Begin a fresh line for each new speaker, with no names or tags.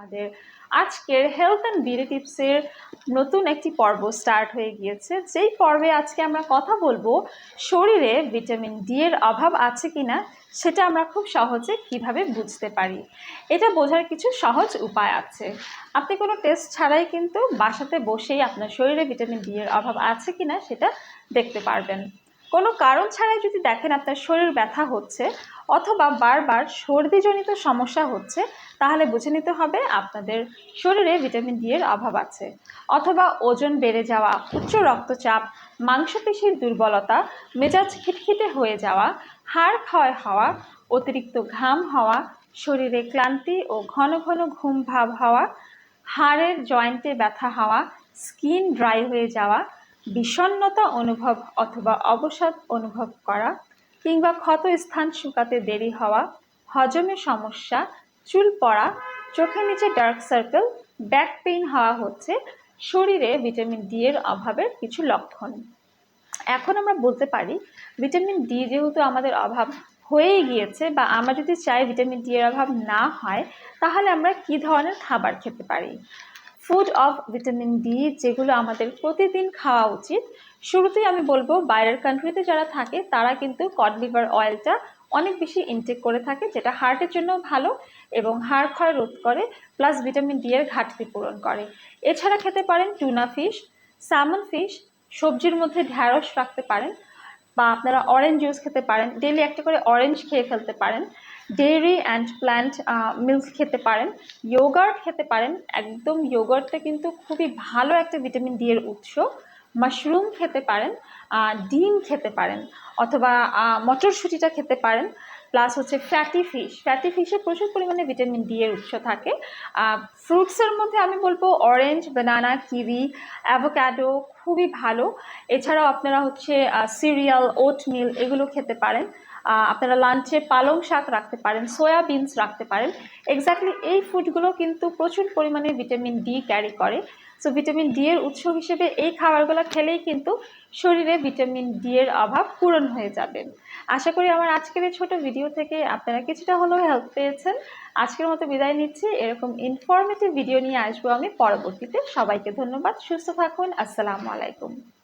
আমাদের আজকের health and beauty টিপসের নতুন একটি পর্ব স্টার্ট হয়ে গিয়েছে। যেই পর্বে আজকে আমরা কথা বলব, শরীরে ভিটামিন ডি এর অভাব আছে কি না সেটা আমরা খুব সহজে কীভাবে বুঝতে পারি? এটা বোঝার কিছু সহজ উপায় আছে। আপনি কোনো টেস্ট ছাড়াই কিন্তু বাসাতে বসেই আপনার শরীরে ভিটামিন ডি এর অভাব আছে কি না সেটা দেখতে পারবেন। কোনো কারণ ছাড়াই যদি দেখেন আপনার শরীর ব্যথা হচ্ছে অথবা বারবার সর্দিজনিত সমস্যা হচ্ছে, তাহলে বুঝে নিতে হবে আপনাদের শরীরে ভিটামিন ডি এর অভাব আছে। অথবা ওজন বেড়ে যাওয়া, উচ্চ রক্তচাপ, মাংসপেশির দুর্বলতা, মেজাজ খিটখিটে হয়ে যাওয়া, হাড় ক্ষয় হওয়া, অতিরিক্ত ঘাম হওয়া, শরীরে ক্লান্তি ও ঘন ঘন ঘুম ভাব হওয়া, হাড়ের জয়েন্টে ব্যথা হওয়া, স্কিন ড্রাই হয়ে যাওয়া বিষণ্ণতা অনুভব অথবা অবসাদ অনুভব করা কিংবা ক্ষত স্থান শুকাতে দেরি হওয়া হজমের সমস্যা, চুল পড়া, চোখের নিচে ডার্ক সার্কেল ব্যাক পেইন হওয়া হচ্ছে, শরীরে ভিটামিন ডি এর অভাবের কিছু লক্ষণ। এখন আমরা বলতে পারি ভিটামিন ডি যেহেতু আমাদের অভাব হয়েই গিয়েছে বা আমরা যদি চাই ভিটামিন ডি এর অভাব না হয়, তাহলে আমরা কি ধরনের খাবার খেতে পারি? ফুড অফ ভিটামিন ডি যেগুলো আমাদের প্রতিদিন খাওয়া উচিত। শুরুতেই আমি বলব, বাইরের কান্ট্রিতে যারা থাকে, তারা কিন্তু কড লিভার অয়েলটা অনেক বেশি ইনটেক করে থাকে, যেটা হার্টের জন্য ভালো এবং হাড় ক্ষয় রোধ করে প্লাস ভিটামিন ডি এর ঘাটতি পূরণ করে। এছাড়া খেতে পারেন টুনা ফিশ স্যামন ফিশ সবজির মধ্যে ঢ্যাঁড়স রাখতে পারেন, বা আপনারা অরেঞ্জ জুস খেতে পারেন ডেলি একটা করে অরেঞ্জ খেয়ে ফেলতে পারেন। ডেয়ারি অ্যান্ড প্ল্যান্ট মিল্ক খেতে পারেন। ইয়োগার্ট খেতে পারেন। একদম ইয়োগার্টটা কিন্তু খুবই ভালো একটা ভিটামিন ডি এর উৎস। মাশরুম খেতে পারেন ডিম খেতে পারেন, অথবা মটরশুঁটিটা খেতে পারেন। প্লাস হচ্ছে ফ্যাটি ফিশ ফ্যাটি ফিশে প্রচুর পরিমাণে ভিটামিন ডি এর উৎস থাকে। ফ্রুটসের মধ্যে আমি বলব অরেঞ্জ বানানা কিউই অ্যাভোক্যাডো খুবই ভালো। এছাড়াও আপনারা হচ্ছে সিরিয়াল ওটমিল এগুলো খেতে পারেন। আপনারা লাঞ্চে পালং শাক রাখতে পারেন সয়াবিনস রাখতে পারেন। এক্স্যাক্টলি এই ফুডগুলো কিন্তু প্রচুর পরিমাণে ভিটামিন ডি ক্যারি করে। সো ভিটামিন ডি এর উৎস হিসেবে এই খাবারগুলো খেলেই কিন্তু শরীরে ভিটামিন ডি এর অভাব পূরণ হয়ে যাবে। আশা করি আমার আজকের এই ছোটো ভিডিও থেকে আপনারা কিছুটা হলেও হেল্প পেয়েছেন। আজকের মতো বিদায় নিচ্ছি। এরকম ইনফরমেটিভ ভিডিও নিয়ে আসব আমি। পরবর্তীতে সবাইকে ধন্যবাদ। সুস্থ থাকুন। আসসালামু আলাইকুম।